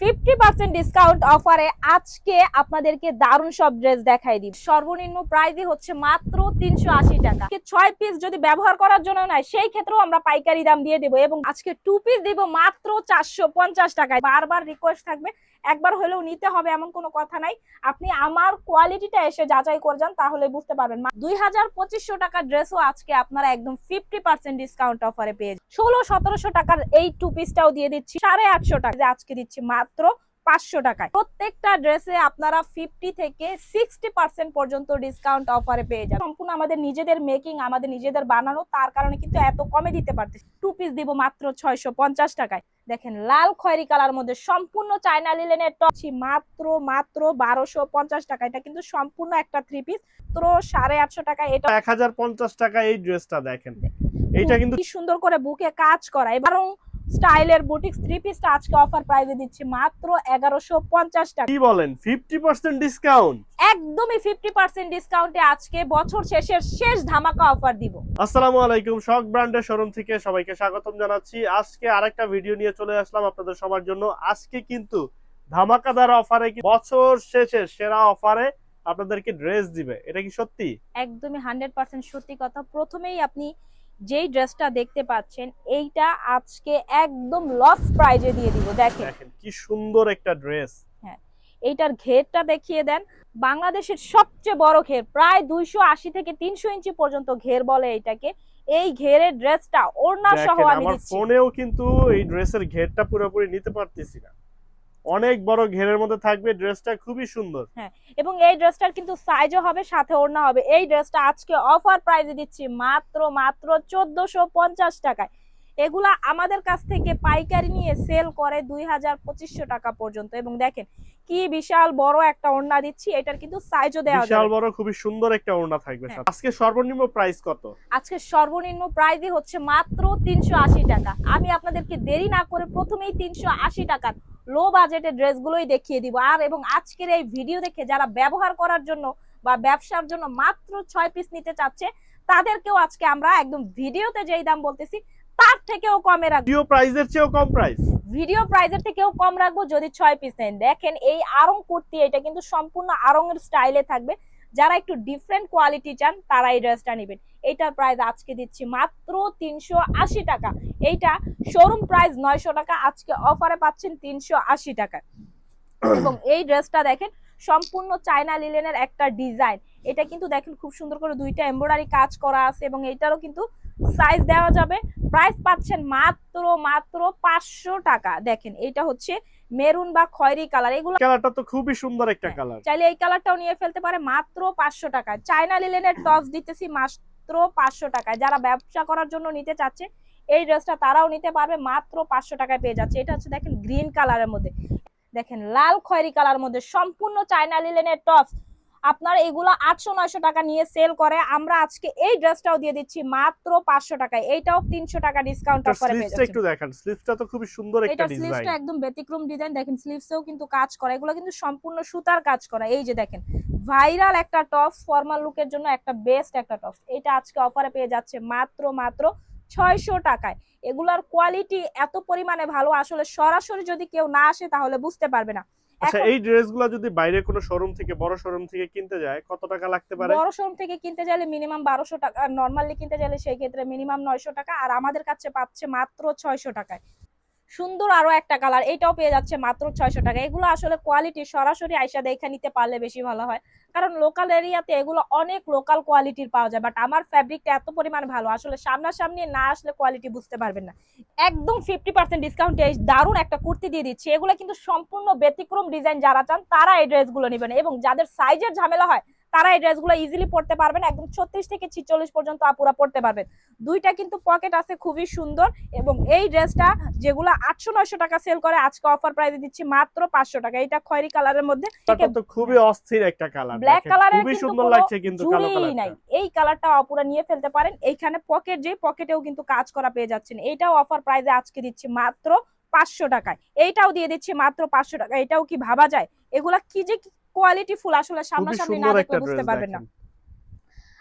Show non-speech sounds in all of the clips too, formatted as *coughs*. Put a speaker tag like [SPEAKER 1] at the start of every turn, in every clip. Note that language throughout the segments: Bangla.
[SPEAKER 1] ফিফটি পার্সেন্ট ডিসকাউন্ট অফারে আজকে আপনাদেরকে দারুণ সব ড্রেস দেখাই দিই সর্বনিম্ন প্রাইসই হচ্ছে মাত্র তিনশো আশি টাকা। ছয় পিস যদি ব্যবহার করার জন্য নয়, সেই ক্ষেত্রেও আমরা পাইকারি দাম দিয়ে দেবো এবং আজকে টু পিস দিব মাত্র চারশো পঞ্চাশ টাকায়। বারবার রিকোয়েস্ট থাকবে একবার হলেও নিতে হবে, এমন কোনো কথা নাই। আপনি আমার কোয়ালিটিটা এসে যাচাই করে যান, তাহলে বুঝতে পারবেন। দুই হাজার পঁচিশশো টাকার ড্রেসও আজকে আপনারা একদম ফিফটি পার্সেন্ট ডিসকাউন্ট অফারে পেয়ে ষোলো, সতেরোশো টাকার এই টু পিসটাও দিয়ে দিচ্ছি, সাড়ে আটশো টাকা। আজকে দিচ্ছি মাত্র পাঁচশো টাকায়। প্রত্যেকটা ড্রেসে আপনারা ফিফটি থেকে সিক্সটি পার্সেন্ট পর্যন্ত ডিসকাউন্ট অফারে পেয়ে যাবেন। সম্পূর্ণ আমাদের নিজেদের মেকিং আমাদের নিজেদের বানানো তার কারণে কিন্তু এত কমে দিতে পারতেছি। টু পিস দিব মাত্র ছয়শো পঞ্চাশ টাকায়। দেখেন লাল খয়েরি কালার মধ্যে সম্পূর্ণ চায়না লিলেনের টপ মাত্র মাত্র বারোশো পঞ্চাশ টাকা। এটা কিন্তু সম্পূর্ণ একটা থ্রি পিস মাত্র সাড়ে আটশো টাকা। এটা
[SPEAKER 2] এক হাজার পঞ্চাশ টাকা এই ড্রেসটা দেখেন। এইটা কিন্তু
[SPEAKER 1] কি সুন্দর করে বুকে কাজ করা। এবং স্টাইলের বুটিক্স থ্রি পিসটা আজকে অফার প্রাইসে দিচ্ছি মাত্র এগারোশো পঞ্চাশ টাকা।
[SPEAKER 2] কি বলেন? ফিফটি পার্সেন্ট ডিসকাউন্ট
[SPEAKER 1] একদমই ফিফটি পার্সেন্ট ডিসকাউন্টে আজকে বছর শেষের শেষ ধামাকা অফার দিব।
[SPEAKER 2] আসসালামু আলাইকুম শক ব্র্যান্ডের শোরুম থেকে সবাইকে স্বাগতম জানাচ্ছি। আজকে আরেকটা ভিডিও নিয়ে চলে আসলাম আপনাদের সবার জন্য। আজকে কিন্তু ধামাকাদার অফারে বছর শেষের সেরা অফারে আপনাদেরকে ড্রেস দিবে। এটা কি সত্যি?
[SPEAKER 1] একদমই হান্ড্রেড পার্সেন্ট সত্যি কথা। প্রথমেই আপনি যেই ড্রেসটা দেখতে পাচ্ছেন এইটা আজকে একদম লস প্রাইজে দিয়ে দিব। দেখেন।
[SPEAKER 2] কি সুন্দর একটা ড্রেস
[SPEAKER 1] এইটার ঘেরটা দেখিয়ে দেন। বাংলাদেশের সবচেয়ে বড় ঘের প্রায় দুইশো আশি থেকে তিনশো ইঞ্চি পর্যন্ত ঘের বলে এটাকে। এই ঘেরের ড্রেসটা ওড়না সহ আমি দিচ্ছি।
[SPEAKER 2] ফোনেও কিন্তু এই ড্রেসের ঘেরটা পুরোপুরি নিতে পারতেছি না। অনেক বড় ঘেরের মধ্যে থাকবে, ড্রেসটা খুবই সুন্দর।
[SPEAKER 1] এবং এই ড্রেসটার কিন্তু সাইজও হবে, সাথে ওড়না হবে। এই ড্রেসটা আজকে অফার প্রাইজে দিচ্ছি মাত্র মাত্র চোদ্দশো পঞ্চাশ টাকায়। এগুলা আমাদের কাছ থেকে পাইকারি নিয়ে সেল করে দুই হাজার পঁচিশশো টাকা পর্যন্ত। এবং দেখেন কি বিশাল বড় একটা ওড়না দিচ্ছি এটার কিন্তু সাইজও দেওয়া
[SPEAKER 2] বিশাল বড় খুবই সুন্দর একটা ওড়না থাকবে।
[SPEAKER 1] হ্যাঁ।
[SPEAKER 2] আজকে সর্বনিম্ন প্রাইস কত?
[SPEAKER 1] আজকে সর্বনিম্ন প্রাইসই হচ্ছে মাত্র তিনশো আশি টাকা। আমি আপনাদেরকে দেরি না করে প্রথমেই তিনশো আশি টাকার লো বাজেটের ড্রেসগুলোই দেখিয়ে দিব। আর এবং আজকের এই ভিডিও দেখে যারা ব্যবহার করার জন্য বা ব্যবসার জন্য মাত্র ছয় পিস নিতে চাচ্ছে তাদেরকেও আজকে আমরা একদম ভিডিওতে যেই দাম বলতেছি তার থেকেও কমে রাখব।
[SPEAKER 2] ভিডিও চেয়েও কম প্রাইস
[SPEAKER 1] ভিডিও প্রাইজের থেকেও কম রাখব যদি ছয় পিস নেন দেখেন এই আরং কুর্তি এটা কিন্তু সম্পূর্ণ আরং এর স্টাইলে থাকবে। যারা একটু ডিফারেন্ট কোয়ালিটি চান তারা এই ড্রেসটা নেবেন। এইটার প্রাইস আজকে দিচ্ছি মাত্র তিনশো আশি টাকা। এইটা শোরুম প্রাইস নয়শো টাকা আজকে অফারে পাচ্ছেন তিনশো আশি টাকা। এবং এই ড্রেসটা দেখেন সম্পূর্ণ চায়না লিলেনের একটা ডিজাইন এটা কিন্তু দেখেন খুব সুন্দর করে দুইটা এমব্রয়ডারি কাজ করা আছে এবং এটারও কিন্তু সাইজ দেওয়া যাবে। প্রাইস পাচ্ছেন মাত্র মাত্র পাঁচশো টাকা। দেখেন এটা হচ্ছে মেরুন বা খয়েরি কালার। এগুলো
[SPEAKER 2] কালারটা তো খুবই সুন্দর একটা
[SPEAKER 1] হ্যাঁ।
[SPEAKER 2] কালার।
[SPEAKER 1] চাইলে এই কালারটাও নিয়ে ফেলতে পারে মাত্র পাঁচশো টাকা। চায়না লিলেনের টপস দিতেছি মাত্র পাঁচশো টাকায়। যারা ব্যবসা করার জন্য নিতে চাচ্ছে এই ড্রেসটা তারাও নিতে পারবে মাত্র পাঁচশো টাকায় পেয়ে যাচ্ছে। এটা হচ্ছে দেখেন গ্রিন কালারের মধ্যে। দেখেন লাল খয়েরি কালার মধ্যে সম্পূর্ণ চায়না লিলেনের টপস আপনার এগুলো আটশো নয়শো টাকা নিয়ে সেল করে। আমরা আজকে এই ড্রেসটাও দিয়ে দিচ্ছি মাত্র পাঁচশো টাকায়। এইটাও তিনশো টাকা ডিসকাউন্ট
[SPEAKER 2] একটু দেখান। স্লিভসটা তো খুবই সুন্দর একটা ডিজাইন
[SPEAKER 1] স্লিভসটা একদম ব্যতিক্রম ডিজাইন দেখেন স্লিভসেও কিন্তু কাজ করা। এগুলো কিন্তু সম্পূর্ণ সুতার কাজ করা। এই যে দেখেন ভাইরাল একটা টপস ফর্মাল লুকের জন্য একটা বেস্ট একটা টপস এটা আজকে অফারে পেয়ে যাচ্ছে মাত্র মাত্র ছয়শো টাকায়। এগুলার কোয়ালিটি এত পরিমাণে ভালো আসলে সরাসরি যদি কেউ না আসে তাহলে বুঝতে পারবে না।
[SPEAKER 2] আচ্ছা এই ড্রেসগুলো যদি বাইরে কোনো শোরুম থেকে বড় শোরুম থেকে কিনতে যায় কত টাকা লাগতে পারে?
[SPEAKER 1] বড় শোরুম থেকে কিনতে চাইলে মিনিমাম বারোশো টাকা নর্মালি কিনতে চাইলে সেই ক্ষেত্রে মিনিমাম নয়শো টাকা আর আমাদের কাছে পাচ্ছে মাত্র ছয়শো টাকায়। সুন্দর আরও একটা কালার এটাও পেয়ে যাচ্ছে মাত্র ছয়শো টাকা। এগুলো আসলে কোয়ালিটি সরাসরি আইসা দেখে নিতে পারলে বেশি ভালো হয়। কারণ লোকাল এরিয়াতে এগুলো অনেক লোকাল কোয়ালিটির পাওয়া যায় বাট আমার ফ্যাব্রিকটা এত পরিমাণ ভালো, আসলে সামনাসামনি না আসলে কোয়ালিটি বুঝতে পারবেন না। একদম ফিফটি পার্সেন্ট ডিসকাউন্টে দারুণ একটা কুর্তি দিয়ে দিচ্ছি, এগুলো কিন্তু সম্পূর্ণ ব্যতিক্রম ডিজাইন যারা চান তারা এই ড্রেসগুলো নেবেন এবং যাদের সাইজের ঝামেলা হয় তারা এই ড্রেসগুলো ইজিলি পড়তে পারবেন। একদম ছত্রিশ থেকে ছিচল্লিশ পর্যন্ত আপুরা পড়তে পারবেন। দুইটা কিন্তু পকেট আছে খুবই সুন্দর। এবং এই ড্রেসটা যেগুলো আটশো নয়শো টাকা সেল করে আজকে অফার প্রাইসে দিচ্ছি মাত্র পাঁচশো টাকা। এটা খয়েরি কালারের মধ্যে।
[SPEAKER 2] খুবই অস্থির একটা কালার
[SPEAKER 1] ব্ল্যাক কালারের
[SPEAKER 2] খুবই সুন্দর লাগছে কিন্তু কালো
[SPEAKER 1] নাই। এই কালারটা আপুরা নিয়ে ফেলতে পারেন। এইখানে পকেট যে পকেটেও কিন্তু কাজ করা পেয়ে যাচ্ছেন। এইটাও অফার প্রাইসে আজকে দিচ্ছি মাত্র পাঁচশো টাকায়। এইটাও দিয়ে দিচ্ছি মাত্র পাঁচশো টাকা। এটাও কি ভাবা যায়? এগুলা কি যে কোয়ালিটি ফুল আসলে সামনাসামনি না
[SPEAKER 2] দেখে
[SPEAKER 1] দেখলে বুঝতে পারবেন না।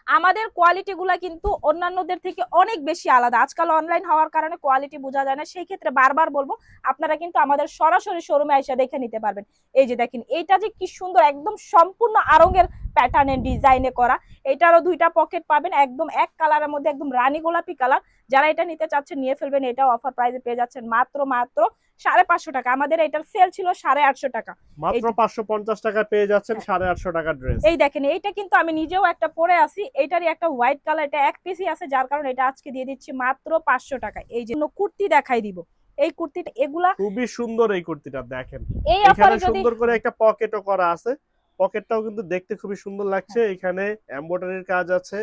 [SPEAKER 1] আমাদের কোয়ালিটি গুলা কিন্তু অন্যান্যদের থেকে অনেক বেশি আলাদা। আজকাল অনলাইন হওয়ার কারণে কোয়ালিটি বোঝা যায় না সেই ক্ষেত্রে বারবার বলব আপনারা কিন্তু আমাদের সরাসরি শোরুমে এসে দেখে নিতে পারবেন। এই যে দেখেন এইটা যে কি সুন্দর একদম সম্পূর্ণ আরঙের প্যাটার্নের ডিজাইনে করা। এটারও দুইটা পকেট পাবেন একদম এক কালারের মধ্যে একদম রানী গোলাপি কালার যারা এটা নিতে চাচ্ছেন নিয়ে ফেলবেন এটাও অফার প্রাইসে পেয়ে যাচ্ছেন। মাত্র মাত্র সাড়ে পাঁচশো টাকা। আমাদের এটার সেল ছিল সাড়ে আটশো টাকা।
[SPEAKER 2] মাত্র পাঁচশো পঞ্চাশ টাকা পেয়ে যাচ্ছেন
[SPEAKER 1] হ্যাঁ।
[SPEAKER 2] সাড়ে আটশো টাকার ড্রেস
[SPEAKER 1] এই দেখেন এইটা কিন্তু আমি নিজেও একটা পরে আছি। এইটারই একটা হোয়াইট কালার এটা এক পিসই আছে যার কারণে এটা আজকে দিয়ে দিচ্ছি মাত্র পাঁচশো টাকায়। এই যে কুর্তি দেখাই দিব। এই কুর্তিটা এগুলা
[SPEAKER 2] খুবই সুন্দর এই কুর্তিটা দেখেন।
[SPEAKER 1] এই অফারে
[SPEAKER 2] সুন্দর করে একটা পকেটও করা আছে। পকেটটাও কিন্তু দেখতে খুবই সুন্দর লাগছে। এখানে এমব্রয়ডারির কাজ আছে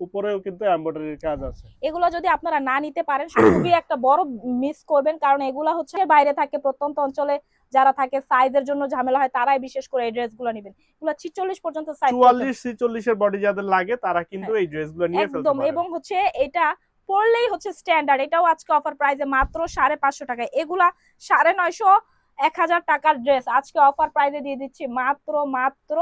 [SPEAKER 2] উপরেও কিন্তু এমব্রয়ডারির কাজ আছে।
[SPEAKER 1] এগুলো যদি আপনারা না নিতে পারেন *coughs* খুবই একটা বড় মিস করবেন কারণ এগুলা হচ্ছে বাইরে থাকে প্রত্যন্ত অঞ্চলে যারা থাকে সাইজের জন্য ঝামেলা হয় তারাই বিশেষ করে এই ড্রেসগুলো নেবেন। এগুলো ছিচল্লিশ পর্যন্ত সাইজ
[SPEAKER 2] চুয়াল্লিশ ছিচল্লিশের বডি যাদের লাগে তারা কিন্তু এই ড্রেসগুলো নিয়ে ফেলতে
[SPEAKER 1] একদম এবং হচ্ছে এটা পড়লেই হচ্ছে স্ট্যান্ডার্ড এটাও আজকে অফার প্রাইসে মাত্র সাড়ে পাঁচশো টাকায়। এগুলা সাড়ে নয়শো এক হাজার টাকার ড্রেস আজকে অফার প্রাইসে দিয়ে দিচ্ছি মাত্র মাত্র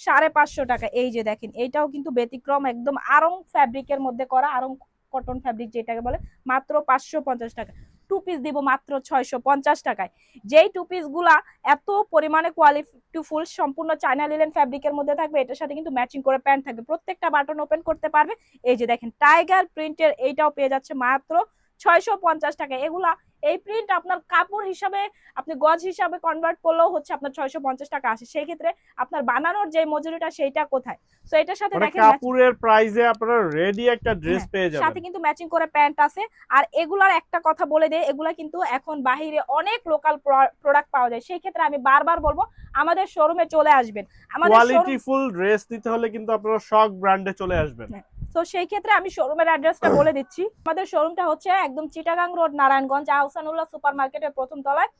[SPEAKER 1] সাড়ে পাঁচশো টাকা। এই যে দেখেন এইটাও কিন্তু ব্যতিক্রম, একদম আরং ফ্যাব্রিকের মধ্যে করা, আরং কটন ফ্যাব্রিক যেটাকে বলে, মাত্র পাঁচশো পঞ্চাশ টাকা। টু পিস দিব মাত্র ছয়শো পঞ্চাশ টাকায়। যেই টু পিসগুলা এত পরিমাণে কোয়ালিটিফুল সম্পূর্ণ চায়না লিলেন ফ্যাব্রিকের মধ্যে থাকবে, এটার সাথে কিন্তু ম্যাচিং করে প্যান্ট থাকবে। প্রত্যেকটা বাটন ওপেন করতে পারবে। এই যে দেখেন টাইগার প্রিন্টের এইটাও পেয়ে যাচ্ছে মাত্র ছয়শো পঞ্চাশ টাকা। এগুলা এই প্রিন্ট আপনার কাপড় হিসাবে আপনি গজ হিসাবে কনভার্ট করলেও হচ্ছে আপনার ছয়শো পঞ্চাশ টাকা আসে। সেই ক্ষেত্রে আপনার বানানোর যে মজুরিটা সেইটা কোথায়? তো এটার সাথে
[SPEAKER 2] মানে
[SPEAKER 1] দেখেন
[SPEAKER 2] কাপড়ের প্রাইসে আপনারা রেডি একটা ড্রেস
[SPEAKER 1] হ্যাঁ,
[SPEAKER 2] পেয়ে
[SPEAKER 1] সাথে কিন্তু ম্যাচিং করে প্যান্ট আছে। আর এগুলার একটা কথা বলে দেয় এগুলা কিন্তু এখন বাহিরে অনেক লোকাল প্রোডাক্ট পাওয়া যায়। সেই ক্ষেত্রে আমি বারবার বলব আমাদের শোরুমে চলে আসবেন। আমাদের
[SPEAKER 2] কোয়ালিটিফুল ড্রেস নিতে হলে কিন্তু আপনারা শক ব্র্যান্ডে চলে আসবেন।
[SPEAKER 1] তো সেই ক্ষেত্রে আমি শোরুমের অ্যাড্রেসটা বলে দিচ্ছি। আমাদের শোরুমটা হচ্ছে একদম চিটাগাং রোড নারায়ণগঞ্জ আহসানুল্লাহ সুপার মার্কেটের প্রথম তলায়।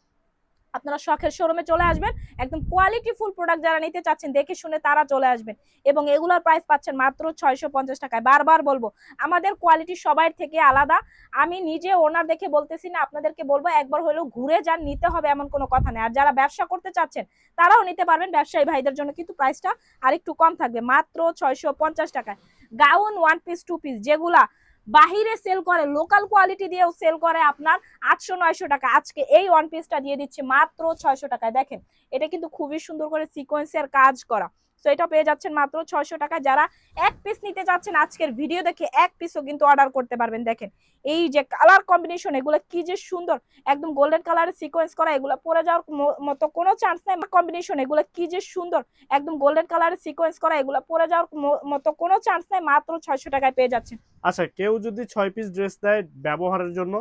[SPEAKER 1] আপনারা শখের শোরুমে চলে আসবেন। একদম কোয়ালিটি ফুল প্রোডাক্ট যারা নিতে চাচ্ছেন, দেখে শুনে তারা চলে আসবেন। এবং এগুলোর প্রাইস পাচ্ছেন মাত্র ছয়শো পঞ্চাশ টাকায়। বারবার বলব, আমাদের কোয়ালিটি সবাই থেকে আলাদা। আমি নিজে ওনার দেখে বলতেছি না, আপনাদেরকে বলব, একবার হলেও ঘুরে যান, নিতে হবে এমন কোনো কথা নেই। আর যারা ব্যবসা করতে চাচ্ছেন, তারাও নিতে পারবেন। ব্যবসায়ী ভাইদের জন্য কিন্তু প্রাইসটা আরেকটু কম থাকবে, মাত্র ছয়শো পঞ্চাশ টাকায়। Gown one piece two piece যেগুলা বাহিরে সেল করে লোকাল কোয়ালিটি দিয়েও সেল করে আপনার আটশো, নয়শো টাকা। আজকে এই ওয়ান পিসটা দিয়ে দিচ্ছে মাত্র ছয়শো টাকায়। দেখেন, এটা কিন্তু খুবই সুন্দর করে সিকোয়েন্সের কাজ করা। তো এটা পেয়ে যাচ্ছেন মাত্র ছয়শো টাকা। যারা এক পিস নিতে যাচ্ছেন আজকের ভিডিও দেখে এক পিসও কিন্তু অর্ডার করতে পারবেন। দেখেন, এই যে কালার কম্বিনেশন এগুলো কি যে সুন্দর। একদম গোল্ডেন কালারের সিকোয়েন্স করা, এগুলো পরে যাওয়ার মতো কোনো চান্স নেই। কম্বিনেশন এগুলো কি যে সুন্দর। একদম গোল্ডেন কালারের সিকোয়েন্স করা, এগুলো পরে যাওয়ার মতো কোনো চান্স নেই। মাত্র ছয়শো টাকায় পেয়ে যাচ্ছেন।
[SPEAKER 2] আচ্ছা কেউ যদি ছয় পিস ড্রেস দেয় ব্যবহারের জন্য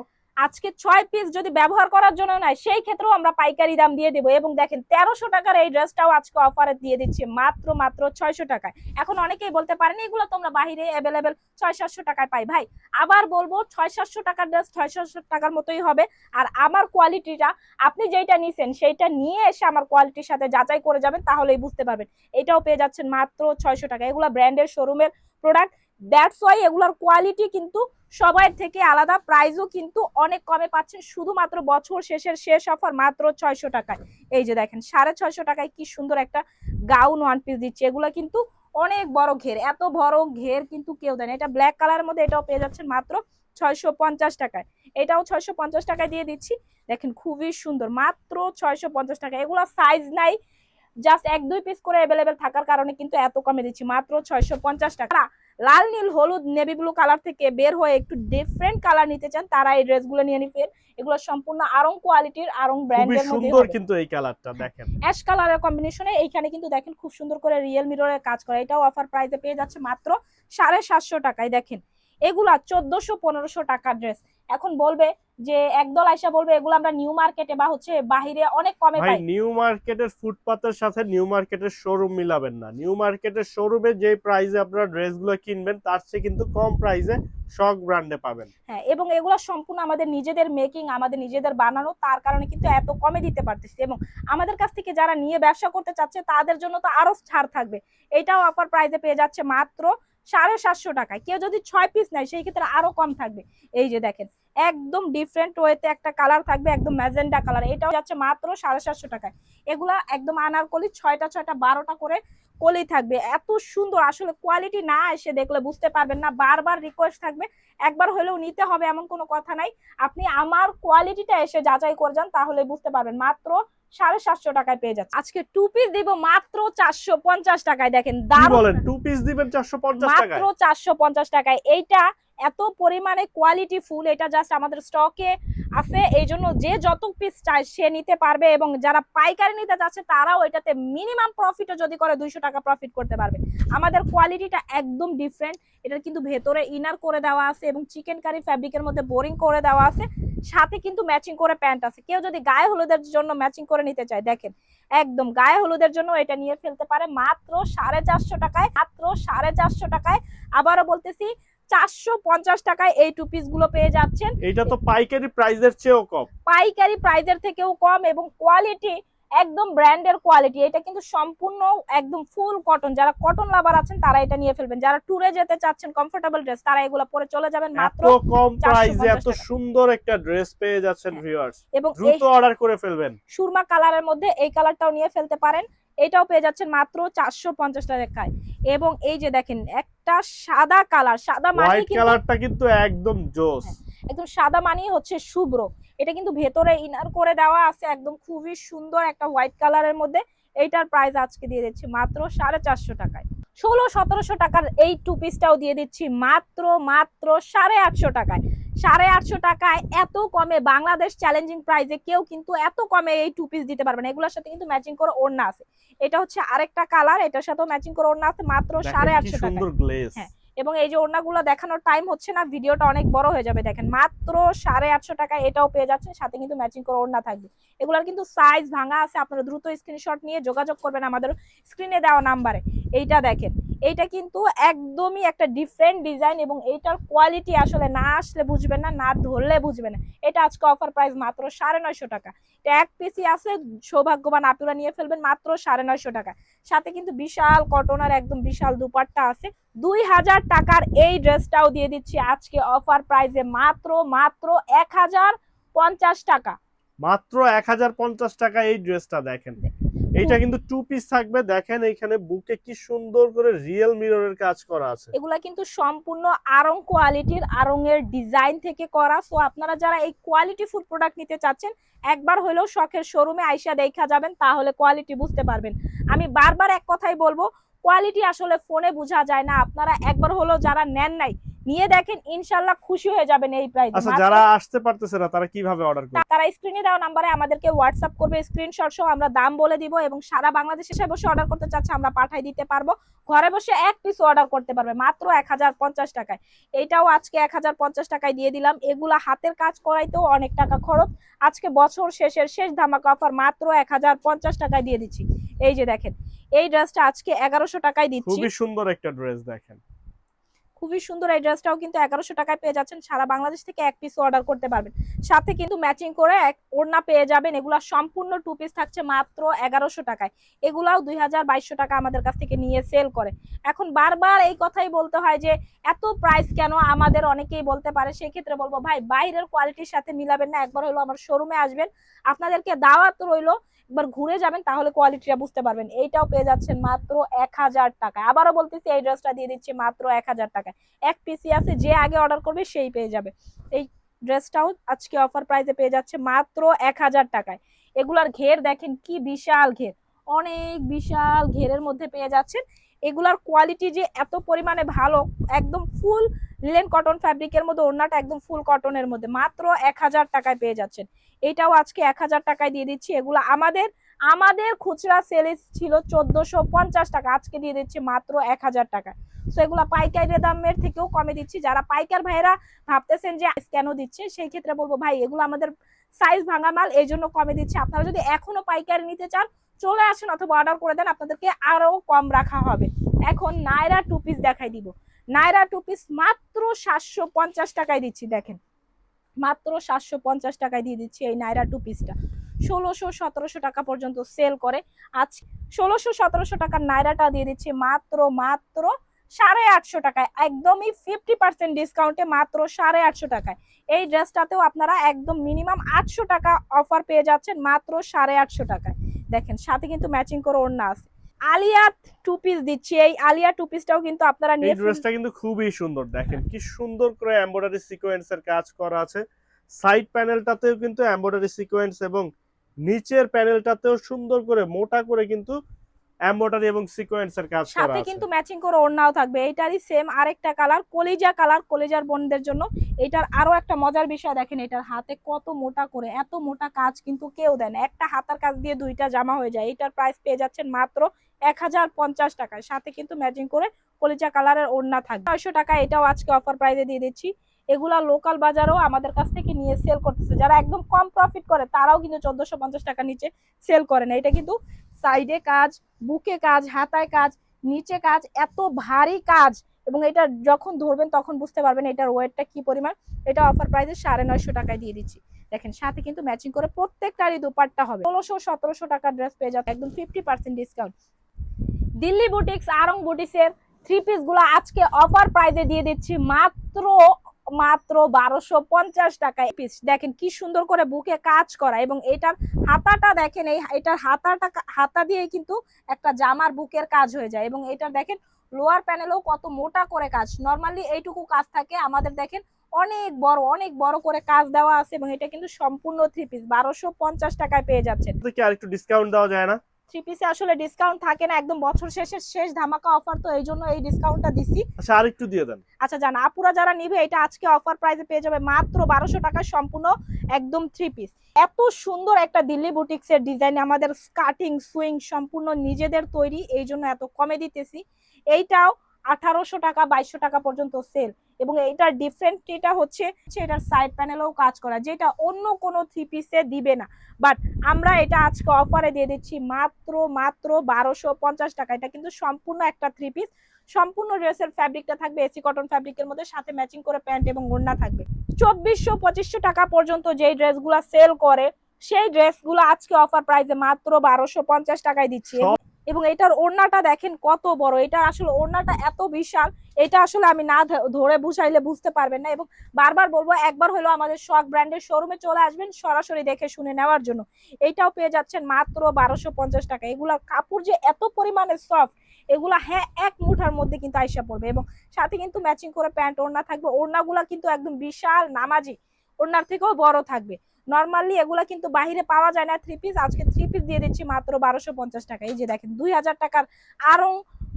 [SPEAKER 1] আজকে ছয় পিস যদি ব্যবহার করার জন্য নাই সেই ক্ষেত্রেও আমরা পাইকারি দাম দিয়ে দেবো। এবং দেখেন, তেরোশো টাকার এই ড্রেসটাও আজকে অফারে দিয়ে দিচ্ছি, মাত্র মাত্র ছয়শো টাকায়। এখন অনেকেই বলতে পারেন, এগুলো তোমরা বাহিরে অ্যাভেলেবেল ছয় সাতশো টাকায় পাই। ভাই, আবার বলব ছয় সাতশো টাকার ড্রেস ছয় সাতশো টাকার মতোই হবে। আর আমার কোয়ালিটিটা আপনি যেটা নিছেন, সেইটা নিয়ে এসে আমার কোয়ালিটির সাথে যাচাই করে যাবেন, তাহলেই বুঝতে পারবেন। এটাও পেয়ে যাচ্ছেন মাত্র ছয়শো টাকা। এগুলো ব্র্যান্ডের শোরুমের প্রোডাক্ট দ্যাটস ওয়াই এগুলোর কোয়ালিটি কিন্তু সবার থেকে আলাদা। প্রাইসও কিন্তু অনেক কমে পাচ্ছেন, শুধুমাত্র বছর শেষের শেষ অফার মাত্র ছয়শো টাকায়। এই যে দেখেন, সাড়ে ছয়শো টাকায় কি সুন্দর একটা গাউন ওয়ান পিস দিচ্ছে। এগুলো কিন্তু অনেক বড় ঘের, এত বড় ঘের কিন্তু কেউ দেয় এটা ব্ল্যাক কালারের মধ্যে এটাও পেয়ে যাচ্ছেন মাত্র ছয়শো পঞ্চাশ টাকায়। এটাও ছয়শো পঞ্চাশ টাকায় দিয়ে দিচ্ছি। দেখেন খুবই সুন্দর, মাত্র ছয়শো পঞ্চাশ টাকা এগুলো সাইজ নাই জাস্ট এক দুই পিস করে অ্যাভেলেবেল থাকার কারণে কিন্তু এত কমে দিচ্ছি, মাত্র ছয়শো পঞ্চাশ টাকা। লাল নীল হলুদ নেভি ব্লু কালার থেকে বের হয়ে একটু ডিফারেন্ট কালার নিতে চান তারা এই ড্রেসগুলো নিয়ে নিবেন এগুলো সম্পূর্ণ আরং কোয়ালিটির আরং ব্র্যান্ডের মধ্যে
[SPEAKER 2] সুন্দর কিন্তু এই কালারটা দেখেন।
[SPEAKER 1] অ্যাশ কালারের কম্বিনেশনে এইখানে কিন্তু দেখেন খুব সুন্দর করে রিয়েল মিররের কাজ করা। এটাও অফার প্রাইসে পেয়ে যাচ্ছে মাত্র সাড়ে সাতশো টাকায়। দেখেন এগুলা চোদ্দশো পনেরোশো টাকার ড্রেস এখন বলবে যে একদল আইসা বলবে এগুলো আমরা নিউ মার্কেটে বা হচ্ছে বাহিরে অনেক কমে পাই।
[SPEAKER 2] নিউ মার্কেটের ফুটপাতের সাথে নিউ মার্কেটের শোরুম মিলাবেন না। নিউ মার্কেটের শোরুমে যে প্রাইসে আপনারা ড্রেসগুলো কিনবেন তার চেয়ে কিন্তু কম প্রাইসে শক ব্র্যান্ডে পাবেন।
[SPEAKER 1] হ্যাঁ এবং এগুলো সম্পূর্ণ আমাদের নিজেদের মেকিং আমাদের নিজেদের বানানো তার কারণে কিন্তু এত কমে দিতে পারতেছি। এবং আমাদের কাছ থেকে যারা নিয়ে ব্যবসা করতে চাচ্ছে তাদের জন্য তো আরও ছাড় থাকবে। এটাও অফার প্রাইসে পেয়ে যাচ্ছে মাত্র সাড়ে সাতশো টাকায়। কেউ যদি ছয় পিস নেয়, সেই ক্ষেত্রে আরও কম থাকবে। এই যে দেখেন, একদম ডিফারেন্ট ওয়েতে একটা কালার থাকবে, একদম ম্যাজেন্ডা কালার এটাও যাচ্ছে মাত্র সাড়ে সাতশো টাকায়। এগুলা একদম আনারকলি ছয়টা ছয়টা, বারোটা করে কলি থাকবে। এত সুন্দর, আসলে কোয়ালিটি না এসে দেখলে বুঝতে পারবেন না, বারবার রিকোয়েস্ট থাকবে। একবার হলেও নিতে হবে, এমন কোনো কথা নাই। আপনি আমার কোয়ালিটিটা এসে যাচাই করে যান, তাহলে বুঝতে পারবেন। মাত্র সাড়ে সাতশো টাকায় পেয়ে যাচ্ছে। আজকে টু পিস দিব মাত্র চারশো পঞ্চাশ টাকায়। দেখেন
[SPEAKER 2] বলেন? টু পিস দিবেন চারশো পঞ্চাশ
[SPEAKER 1] মাত্র চারশো পঞ্চাশ টাকায়। এইটা এত পরিমাণে কোয়ালিটি ফুল এটা জাস্ট আমাদের স্টকে আছে। এই জন্য যে যত পিস চায় সে নিতে পারবে এবং যারা পাইকারি নিতে যাচ্ছে তারাও এটাতে মিনিমাম প্রফিটও যদি করে দুইশো টাকা প্রফিট করতে পারবে। আমাদের কোয়ালিটিটা একদম ডিফারেন্ট এটার কিন্তু ভেতরে ইনার করে দেওয়া আছে এবং চিকেন কারি ফ্যাব্রিকের মধ্যে বোরিং করে দেওয়া আছে। সাথে কিন্তু ম্যাচিং করে প্যান্ট আছে। কেউ যদি গায়ে হলুদের জন্য ম্যাচিং করে নিতে চায় দেখেন একদম গায়ে হলুদের জন্য এটা নিয়ে ফেলতে পারে মাত্র সাড়ে চারশো টাকায় মাত্র সাড়ে চারশো টাকায়। আবারও বলতেছি চারশো পঞ্চাশ টাকায় এই টু পিসগুলো পেয়ে যাচ্ছেন।
[SPEAKER 2] এটা তো পাইকারি প্রাইজের চেয়েও কম।
[SPEAKER 1] পাইকারি প্রাইজের থেকেও কম এবং কোয়ালিটি একদম ব্র্যান্ডের কোয়ালিটি এটা কিন্তু সম্পূর্ণ একদম ফুল কটন। যারা কটন লাভার আছেন তারা এটা নিয়ে ফেলবেন। যারা ট্যুরে যেতে চাচ্ছেন কমফোর্টেবল ড্রেস তারা এগুলো পরে চলে যাবেন মাত্র
[SPEAKER 2] কম প্রাইসে এত সুন্দর একটা ড্রেস পেয়ে যাচ্ছেন ভিউয়ার্স
[SPEAKER 1] এবং এই
[SPEAKER 2] দ্রুত অর্ডার করে ফেলবেন।
[SPEAKER 1] সুরমা কালারের মধ্যে এই কালারটাও নিয়ে ফেলতে পারেন। এটাও পেয়ে যাচ্ছেন মাত্র চারশো পঞ্চাশ টাকায়। এবং এই যে দেখেন একটা সাদা কালার সাদা মানে কিন্তু
[SPEAKER 2] কালারটা কিন্তু একদম জোস।
[SPEAKER 1] একদম সাদা মানেই হচ্ছে শুভ্র। এটা কিন্তু ভেতরে ইনার করে দেওয়া আছে একদম খুবই সুন্দর একটা হোয়াইট কালারের মধ্যে। এইটার প্রাইস আজকে দিয়ে দিচ্ছি মাত্র সাড়ে চারশো টাকায়। ষোলো সতেরোশো টাকার এই টু পিসটাও দিয়ে দিচ্ছি মাত্র মাত্র সাড়ে আটশো টাকায়। সাড়ে আটশো টাকায় এত কমে বাংলাদেশ চ্যালেঞ্জিং প্রাইসে কেউ কিন্তু এত কমে এই টু পিস দিতে পারবে না। এগুলোর সাথে কিন্তু ম্যাচিং করে ওড়না আছে। এটা হচ্ছে আরেকটা কালার এটার সাথেও ম্যাচিং করে ওড়না আছে মাত্র সাড়ে আটশো
[SPEAKER 2] টাকা
[SPEAKER 1] হ্যাঁ। এবং এই যে ওড়নাগুলো দেখানোর টাইম হচ্ছে না, ভিডিওটা অনেক বড় হয়ে যাবে। দেখেন, মাত্র সাড়ে আটশো টাকা এটাও পেয়ে যাচ্ছেন, সাথে কিন্তু ম্যাচিং করে ওড়না থাকবে। এগুলোর কিন্তু সাইজ ভাঙা আছে, আপনারা দ্রুত স্ক্রিনশট নিয়ে যোগাযোগ করবেন আমাদের স্ক্রিনে দেওয়া নাম্বারে এইটা দেখেন এইটা কিন্তু একদমই একটা ডিফারেন্ট ডিজাইন এবং এইটার কোয়ালিটি আসলে না আসলে বুঝবেন না না ধরলে বুঝবেন না। এটা আজকে অফার প্রাইস মাত্র সাড়ে নয়শো টাকা। এটা এক পিসি আছে, সৌভাগ্যবান আপনারা নিয়ে ফেলবেন মাত্র সাড়ে নয়শো টাকা। সাথে কিন্তু বিশাল কটনের একদম বিশাল দুপাট্টা আছে। দুই হাজার টাকার এই ড্রেসটাও দিয়ে দিচ্ছি আজকে অফার প্রাইসে মাত্র মাত্র এক হাজার পঞ্চাশ টাকা।
[SPEAKER 2] মাত্র এক হাজার পঞ্চাশ টাকা এই ড্রেসটা দেখেন। এইটা কিন্তু টু পিস থাকবে। দেখেন এইখানে বুকে কি সুন্দর করে রিয়েল মিররের কাজ করা আছে।
[SPEAKER 1] এগুলা কিন্তু সম্পূর্ণ আরং কোয়ালিটির আরং এর ডিজাইন থেকে করা। সো আপনারা যারা এই কোয়ালিটি ফুড প্রোডাক্ট নিতে চাচ্ছেন একবার হলেও শখের শোরুমে আইসা দেখা যাবেন তাহলে কোয়ালিটি বুঝতে পারবেন। আমি বারবার এক কথাই বলব কোয়ালিটি আসলে ফোনে বোঝা যায় না। আপনারা একবার হলেও যারা নেন নাই নিয়ে দেখেন ইনশাল্লাহ খুশি হয়ে যাবেন এই প্রাইস
[SPEAKER 2] আচ্ছা যারা আসতে পারতেছে না তারা কীভাবে অর্ডার করবে?
[SPEAKER 1] তারা স্ক্রিনে দেওয়া নাম্বারে আমাদেরকে হোয়াটসঅ্যাপ করবে স্ক্রিনশট সহ আমরা দাম বলে দিব এবং সারা বাংলাদেশে এসে বসে অর্ডার করতে চাচ্ছে আমরা পাঠাই দিতে পারব। ঘরে বসে এক পিস অর্ডার করতে পারবে মাত্র এক হাজার পঞ্চাশ টাকায়। এটাও আজকে এক হাজার পঞ্চাশ টাকায় দিয়ে দিলাম। এগুলা হাতের কাজ করাইতেও অনেক টাকা খরচ। আজকে বছর শেষের শেষ ধামাকা অফার মাত্র এক হাজার পঞ্চাশ টাকায় দিয়ে দিচ্ছি। এই যে দেখেন এই ড্রেসটা আজকে এগারোশো টাকায় দিচ্ছি।
[SPEAKER 2] খুবই সুন্দর একটা ড্রেস দেখেন।
[SPEAKER 1] খুবই সুন্দর এই ড্রেসটাও কিন্তু এগারোশো টাকায় পেয়ে যাচ্ছেন। সারা বাংলাদেশ থেকে এক পিস অর্ডার করতে পারবেন। সাথে কিন্তু ম্যাচিং করে এক ওড়না পেয়ে যাবেন। এগুলা সম্পূর্ণ টু পিস থাকছে মাত্র এগারোশো টাকায়। এগুলাও দুই হাজার বাইশশো টাকা আমাদের কাছ থেকে নিয়ে সেল করে। এখন বারবার এই কথাই বলতে হয় যে, এত প্রাইস কেন আমাদের অনেকেই বলতে পারে? সেই ক্ষেত্রে বলব, ভাই, বাইরের কোয়ালিটির সাথে মিলাবেন না। একবার হলো আমার শোরুমে আসবেন, আপনাদেরকে দাওয়াত রইল, একবার ঘুরে যাবেন, তাহলে কোয়ালিটিটা বুঝতে পারবেন। এইটাও পেয়ে যাচ্ছেন মাত্র এক হাজার টাকা আবারও বলতেছি, এই ড্রেসটা দিয়ে দিচ্ছি মাত্র এক হাজার টাকায় এক পিসি আছে, যে আগে অর্ডার করবে সেই পেয়ে যাবে। এই ড্রেসটাও আজকে অফার প্রাইসে পেয়ে যাচ্ছে মাত্র এক হাজার টাকায়। এগুলার ঘের দেখেন কি বিশাল ঘের। অনেক বিশাল ঘেরের মধ্যে পেয়ে যাচ্ছেন। এগুলার কোয়ালিটি যে এত পরিমাণে ভালো, একদম ফুল লিলেন কটন ফ্যাব্রিকের মধ্যে ওড়নাটা একদম ফুল কটনের মধ্যে। মাত্র এক হাজার টাকায় পেয়ে যাচ্ছেন। এটাও আজকে এক হাজার টাকায় দিয়ে দিচ্ছি। এগুলো আমাদের আমাদের খুচরা সেলে ছিল চোদ্দশো পঞ্চাশ টাকা। আজকে দিয়ে দিচ্ছি মাত্র এক হাজার টাকা তো এগুলো পাইকারি দামের থেকেও কমে দিচ্ছি। যারা পাইকার ভাইরা ভাবতেছেন যে কেন দিচ্ছে, সেই ক্ষেত্রে বলব, ভাই, এগুলো আমাদের সাইজ ভাঙা মাল, এই জন্য কমে দিচ্ছে। আপনারা যদি এখনও পাইকারি নিতে চান, চলে আসেন অথবা অর্ডার করে দেন, আপনাদেরকে আরও কম রাখা হবে। এখন নায়রা টু পিস দেখাই দিব। নায়রা টু পিস মাত্র সাতশো পঞ্চাশ টাকায় দিচ্ছি, দেখেন। মাত্র সাতশো পঞ্চাশ টাকায় দিয়ে দিচ্ছি এই নাইরা টু। পিসটা ষোলোশো সতেরোশো টাকা পর্যন্ত সেল করে। আজ ষোলোশো সতেরোশো টাকার নাইরাটা দিয়ে দিচ্ছি মাত্র মাত্র সাড়ে আটশো টাকায় একদমই ফিফটি পার্সেন্ট ডিসকাউন্টে মাত্র সাড়ে আটশো টাকায়। এই ড্রেসটাতেও আপনারা একদম মিনিমাম আটশো টাকা অফার পেয়ে যাচ্ছেন মাত্র সাড়ে আটশো টাকায়। দেখেন সাথে কিন্তু ম্যাচিং করে ওড়না আছে। আলিয়া টু পিস দিচ্ছি এই আলিয়া টু পিসটাও কিন্তু আপনারা
[SPEAKER 2] এই
[SPEAKER 1] নিয়ে
[SPEAKER 2] ড্রেসটা কিন্তু খুবই সুন্দর দেখেন কি সুন্দর করে এমব্রয়ডারি সিকোয়েন্সের কাজ করা আছে। সাইড প্যানেলটাতেও কিন্তু এমব্রয়ডারি সিকোয়েন্স এবং নিচের প্যানেলটাতেও সুন্দর করে মোটা করে কিন্তু এমব্রয়ডারি এবং সিকোয়েন্সের কাজ করা
[SPEAKER 1] সাথে কিন্তু ম্যাচিং করে ওড়নাও থাকবে। এইটারই সেম আরেকটা কালার কলিজা কালার কলিজার বোনদের জন্য। এটার আরও একটা মজার বিষয় দেখেন এটার হাতে কত মোটা করে এত মোটা কাজ কিন্তু কেউ দেন একটা হাতার কাজ দিয়ে দুইটা জামা হয়ে যায়। এটার প্রাইস পেয়ে যাচ্ছেন মাত্র এক হাজার পঞ্চাশ টাকায়। সাথে কিন্তু ম্যাচিং করে কলিজা কালারের ওড়না থাকবে। নয়শো টাকা এটাও আজকে অফার প্রাইসে দিয়ে দিচ্ছি। এগুলা লোকাল বাজারও আমাদের কাছ থেকে নিয়ে সেল করতেছে। যারা একদম কম প্রফিট করে তারাও কিন্তু চোদ্দশো পঞ্চাশ টাকা নিচে সেল করে না। এটা কিন্তু সাইডে কাজ, বুকে কাজ, হাতায় কাজ, নিচে কাজ, এত ভারী কাজ। এবং এটা যখন ধরবেন তখন বুঝতে পারবেন এটার ওয়েটটা কি পরিমাণ। এটা অফার প্রাইসে সাড়ে নয়শো টাকায় দিয়ে দিচ্ছি। দেখেন, সাথে কিন্তু ম্যাচিং করে প্রত্যেকটারই দুপাট্টা হবে। ষোলোশো, সতেরোশো টাকার ড্রেস পেয়ে যাবে একদম fifty percent discount Delhi boutiques Aarong বুটিক্সের থ্রি পিসগুলো আজকে অফার প্রাইজে দিয়ে দিচ্ছি মাত্র মাত্র বারোশো পঞ্চাশ টাকায় পিস দেখেন কি সুন্দর করে বুকে কাজ করা এবং এটার হাতাটা দেখেন, এই এটার হাতাটা হাতা দিয়ে কিন্তু একটা জামার বুকের কাজ হয়ে যায় এবং এটার দেখেন লোয়ার প্যানেলও কত মোটা করে কাজ। নর্মালি এইটুকু কাজ থাকে, আমাদের দেখেন অনেক বড় অনেক বড় করে কাজ দেওয়া আছে এবং এটা কিন্তু সম্পূর্ণ থ্রি পিস বারোশো পঞ্চাশ টাকায় পেয়ে
[SPEAKER 2] কি আর একটু ডিসকাউন্ট দেওয়া যায় না?
[SPEAKER 1] থ্রি পিসে আসলে ডিসকাউন্ট থাকে না একদম বছর শেষের শেষ ধামাকা অফার তো এই জন্য এই ডিসকাউন্টটা দিছি।
[SPEAKER 2] আচ্ছা আর একটু দিয়ে দেন।
[SPEAKER 1] আচ্ছা জান আপুরা যারা নিবে এটা আজকে অফার প্রাইসে পেয়ে যাবে মাত্র বারোশো টাকায় সম্পূর্ণ একদম থ্রি পিস এত সুন্দর একটা দিল্লি বুটিক্স এর ডিজাইন আমাদের কাটিং সুইং সম্পূর্ণ নিজেদের তৈরি এই জন্য এত কমে দিতেছি। এইটাও আঠারোশো টাকা, বাইশশো টাকা পর্যন্ত সেল এবং এইটার ডিফারেন্ট এটা হচ্ছে এটার সাইড প্যানেলেও কাজ করা, যেটা অন্য কোনো থ্রি পিসে দিবে না। বাট আমরা এটা আজকে অফারে দিয়ে দিচ্ছি মাত্র মাত্র বারোশো পঞ্চাশ টাকা। এটা কিন্তু সম্পূর্ণ একটা থ্রি পিস সম্পূর্ণ ড্রেসের ফ্যাব্রিকটা থাকবে এসি কটন ফ্যাব্রিকের মধ্যে, সাথে ম্যাচিং করে প্যান্ট এবং ওড়না থাকবে। চব্বিশশো পঁচিশশো টাকা পর্যন্ত যেই ড্রেসগুলো সেল করে সেই ড্রেসগুলো আজকে অফার প্রাইসে মাত্র বারোশো পঞ্চাশ টাকায় দিচ্ছি। এবং এটার ওড়নাটা দেখেন কত বড়। এটা আসলে ওড়নাটা এত বিশাল এটা আসলে আমি না ধরে বুঝাইলে বুঝতে পারবেন না। এবং বারবার বলব একবার হলো আমাদের শখ ব্র্যান্ডের শোরুমে চলে আসবেন সরাসরি দেখে শুনে নেওয়ার জন্য। এইটাও পেয়ে যাচ্ছেন মাত্র বারোশো পঞ্চাশ টাকা। এগুলা কাপড় যে এত পরিমাণে সফট এগুলা হ্যাঁ এক মুঠার মধ্যে কিন্তু আইসা পড়বে। এবং সাথে কিন্তু ম্যাচিং করে প্যান্ট ওড়না থাকবে। ওড়নাগুলা কিন্তু একদম বিশাল নামাজি। ওড়নার থেকেও বড় থাকবে। নর্মালি এগুলা কিন্তু বাইরে পাওয়া যায় না থ্রি পিস আজকে থ্রি পিস দিয়ে দিচ্ছি মাত্র বারোশো পঞ্চাশ টাকা। এই যে দেখেন, দুই হাজার টাকার আরও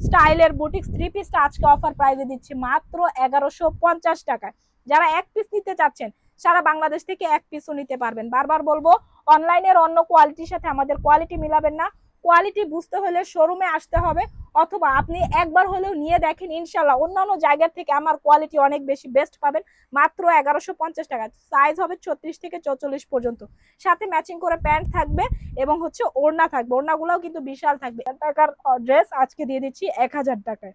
[SPEAKER 1] স্টাইলের বুটিক্স থ্রি পিসটা আজকে অফার প্রাইজে দিচ্ছি মাত্র এগারোশো পঞ্চাশ টাকায়। যারা এক পিস নিতে চাচ্ছেন, সারা বাংলাদেশ থেকে এক পিসও নিতে পারবেন। বারবার বলব অনলাইনের অন্য কোয়ালিটির সাথে আমাদের কোয়ালিটি মিলাবেন না। কোয়ালিটি বুঝতে হলে শোরুমে আসতে হবে। অথবা আপনি একবার হলেও নিয়ে দেখেন ইনশাল্লাহ অন্যান্য জায়গার থেকে আমার কোয়ালিটি অনেক বেশি বেস্ট পাবেন। মাত্র এগারোশো পঞ্চাশ টাকা। সাইজ হবে ছত্রিশ থেকে চৌচল্লিশ পর্যন্ত। সাথে ম্যাচিং করে প্যান্ট থাকবে এবং হচ্ছে ওড়না থাকবে। ওড়নাগুলোও কিন্তু বিশাল থাকবে। টাকার ড্রেস আজকে দিয়ে দিচ্ছি এক হাজার টাকায়।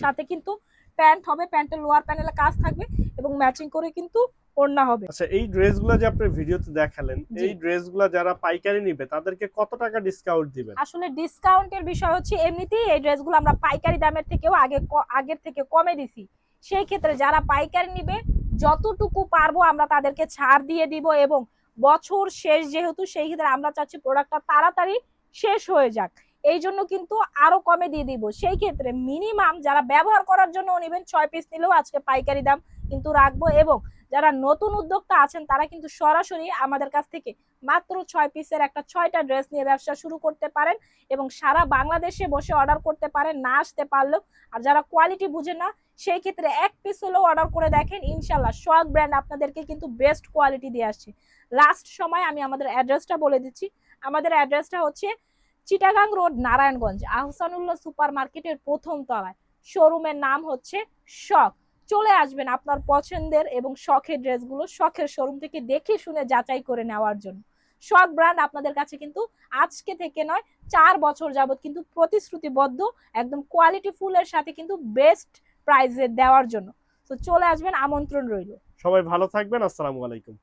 [SPEAKER 1] সাথে কিন্তু প্যান্ট হবে প্যান্টের লোয়ার প্যানেলে কাজ থাকবে এবং ম্যাচিং করে কিন্তু ওড়না হবে।
[SPEAKER 2] আচ্ছা এই ড্রেসগুলো যে আপনি ভিডিওতে দেখালেন। এই ড্রেসগুলো যারা পাইকারি নিবে তাদেরকে কত টাকা ডিসকাউন্ট দিবেন?
[SPEAKER 1] আসলে ডিসকাউন্টের বিষয় হচ্ছে এমনিতেই এই ড্রেসগুলো আমরা পাইকারি দামের থেকেও আগে আগের থেকে কমে দিছি। সেই ক্ষেত্রে যারা পাইকারি নিবে যতটুকু পারব আমরা তাদেরকে ছাড় দিয়ে দিব এবং বছর শেষ যেহেতু সেই ক্ষেত্রে আমরা চাচ্ছি প্রোডাক্টটা তাড়াতাড়ি শেষ হয়ে যাক। এই জন্য কিন্তু আরও কমে দিয়ে দিব। সেই ক্ষেত্রে মিনিমাম যারা ব্যবহার করার জন্য নেবেন ছয় পিস নিলেও আজকে পাইকারি দাম কিন্তু রাখব এবং যারা নতুন উদ্যোক্তা আছেন তারা কিন্তু সরাসরি আমাদের কাছ থেকে মাত্র ছয় পিসের একটা ছয়টা ড্রেস নিয়ে ব্যবসা শুরু করতে পারেন এবং সারা বাংলাদেশে বসে অর্ডার করতে পারেন, না আসতে পারলেও। আর যারা কোয়ালিটি বুঝে না, সেই ক্ষেত্রে এক পিস হলেও অর্ডার করে দেখেন, ইনশাল্লাহ শখ ব্র্যান্ড আপনাদেরকে কিন্তু বেস্ট কোয়ালিটি দিয়ে আসছে। লাস্ট সময় আমি আমাদের অ্যাড্রেসটা বলে দিচ্ছি। আমাদের অ্যাড্রেসটা হচ্ছে চিটাগাং রোড, নারায়ণগঞ্জ, আহসানুল্লাহ সুপার মার্কেটের প্রথম তলায়। শোরুমের নাম হচ্ছে শখ। চলে আসবেন আপনার পছন্দের এবং শখের ড্রেসগুলো শখের শোরুম থেকে দেখে শুনে যাচাই করে নেওয়ার জন্য। শখ ব্র্যান্ড আপনাদের কাছে কিন্তু আজকে থেকে নয়, চার বছর যাবত কিন্তু প্রতিশ্রুতিবদ্ধ, একদম কোয়ালিটি ফুলের সাথে কিন্তু বেস্ট প্রাইজে দেওয়ার জন্য। তো চলে আসবেন, আমন্ত্রণ রইল।
[SPEAKER 2] সবাই ভালো থাকবেন, আসসালামু আলাইকুম।